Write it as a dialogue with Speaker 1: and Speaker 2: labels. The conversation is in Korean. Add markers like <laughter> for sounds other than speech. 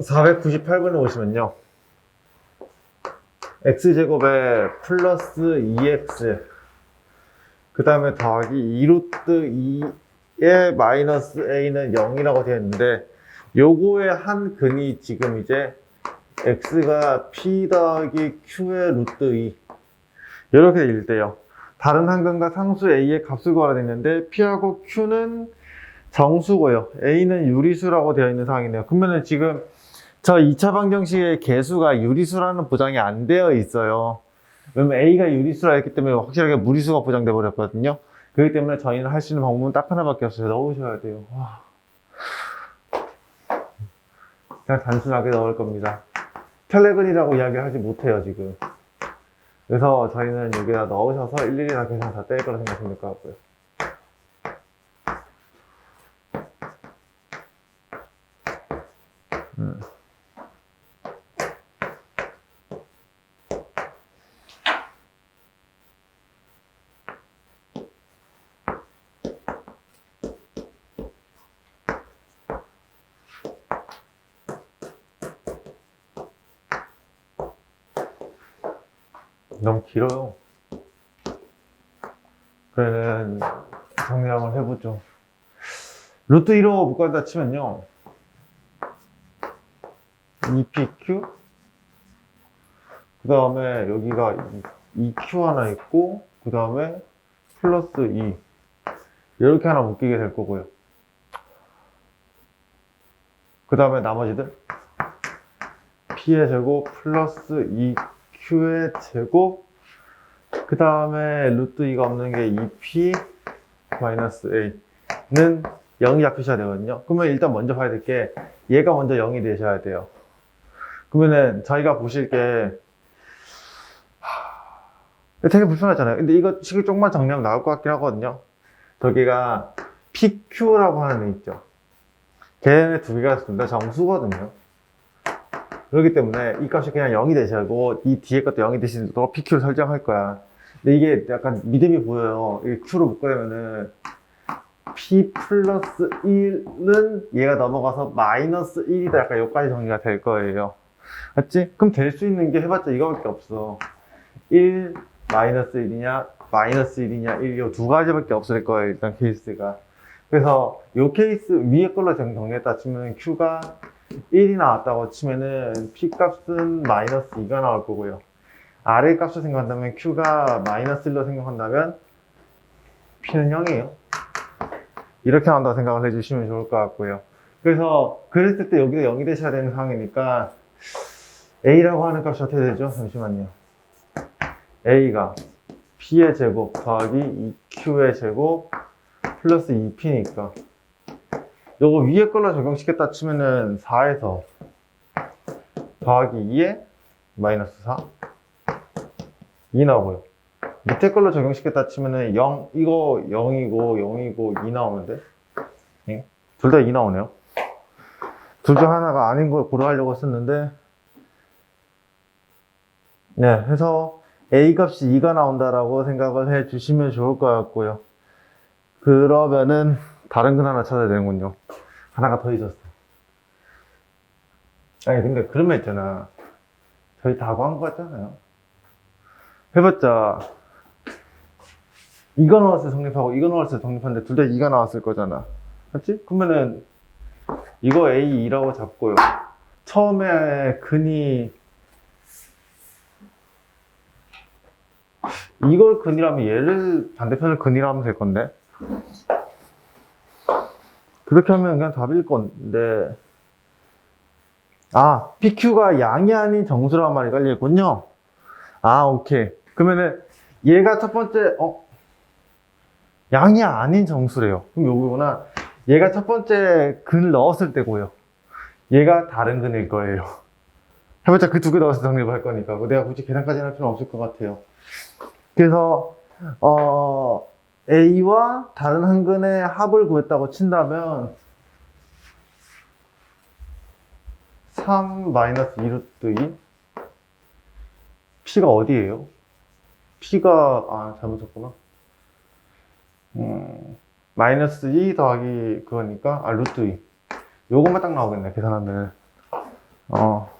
Speaker 1: 498번에 오시면요. x제곱에 플러스 2x 그 다음에 더하기 2루트 2의 마이너스 a는 0이라고 되어 있는데 요거의 한 근이 지금 이제 x가 p 더하기 q의 루트 2 이렇게 될 때요. 다른 한 근과 상수 a의 값을 구하라 되어 있는데 p하고 q는 정수고요. a는 유리수라고 되어 있는 상황이네요. 그러면은 지금 저 2차 방정식의 개수가 유리수라는 보장이 안 되어 있어요. 왜냐면 A가 유리수라 했기 때문에 확실하게 무리수가 보장돼 버렸거든요. 그렇기 때문에 저희는 할 수 있는 방법은 딱 하나밖에 없어요. 넣으셔야 돼요. 와. 그냥 단순하게 넣을 겁니다. 텔레근이라고 이야기를 하지 못해요, 지금. 그래서 저희는 여기다 넣으셔서 일일이 다 계산 다 뗄 거라 생각하시면 될 것 같고요. 음. 너무 길어요. 그러면 정리 한번 해보죠. 루트 1호 묶어다 치면요. EPQ 그 다음에 여기가 EQ 하나 있고 그 다음에 플러스 2 이렇게 하나 묶이게 될 거고요. 그 다음에 나머지들 P의 제곱 플러스 2Q의 제곱 그 다음에 루트 2가 없는 게 2P 마이너스 A는 0이 잡히셔야 되거든요. 그러면 일단 먼저 봐야 될 게 얘가 먼저 0이 되셔야 돼요. 그러면은 저희가 보실 게 하, 되게 불편하잖아요. 근데 이거 식을 조금만 정리하면 나올 것 같긴 하거든요. 저기가 PQ라고 하는 애 있죠. 걔네 두 개가 있습니다. 정수거든요. 그렇기 때문에 이 값이 그냥 0이 되셔고 이 뒤에 것도 0이 되시도록 PQ를 설정할 거야. 근데 이게 약간 믿음이 보여요. 이 Q로 묶으려면은 P 플러스 1은 얘가 넘어가서 마이너스 1이다. 약간 여기까지 정리가 될 거예요. 맞지? 그럼 될 수 있는 게 해봤자 이거밖에 없어. 1 마이너스 1이냐, 마이너스 1이냐, 1, 이 두 가지밖에 없을 거예요. 일단 케이스가. 그래서 이 케이스 위에 걸로 정- 정리했다 치면 Q가 1이 나왔다고 치면은 P 값은 마이너스 2가 나올 거고요. 아래 값을 생각한다면 Q가 마이너스 1로 생각한다면 P는 0이에요. 이렇게 나온다고 생각을 해주시면 좋을 것 같고요. 그래서 그랬을 때 여기가 0이 되셔야 되는 상황이니까 A라고 하는 값이 어떻게 되죠? 잠시만요. A가 P의 제곱 더하기 2Q의 제곱 플러스 2P니까 요거 위에 걸로 적용시켰다 치면은 4에서 더하기 2에 마이너스 4 2 나오고요. 밑에 걸로 적용시켰다 치면은 0 이거 0이고 0이고 2 나오는데 둘다 2 나오네요. 둘 중 하나가 아닌 걸 고려하려고 했었는데 네, 해서 A 값이 2가 나온다라고 생각을 해 주시면 좋을 것 같고요. 그러면은 다른 근 하나 찾아야 되는군요. 하나가 더 잊었어. 아니 근데 그런 말 있잖아. 저희 다거 같잖아요. 해봤자 이거 나왔을 때 성립하고 이거 나왔을 때 성립하는데 둘다 2가 나왔을 거잖아. 맞지? 그러면은 이거 A2라고 잡고요. 처음에 근이 이걸 근이라면 얘를 반대편을 근이라 하면 될 건데 그렇게 하면 그냥 답일 건데. 아 PQ가 양이 아닌 정수란 말이 깔리겠군요. 아 오케이. 그러면은 얘가 첫 번째 어? 양이 아닌 정수래요. 그럼 요거구나. 얘가 첫 번째 근을 넣었을 때고요. 얘가 다른 근일 거예요. <laughs> 해봤자. 그 두 개 넣어서 정립을 할 거니까. 뭐 내가 굳이 계산까지 할 필요는 없을 것 같아요. 그래서 어, A와 다른 한 근의 합을 구했다고 친다면 3 마이너스 2루트 2 P가 어디예요? P가 아 잘못 쳤구나. 음, 마이너스 2 더하기 그거니까 아 루트 2 요것만 딱 나오겠네 계산하면 어,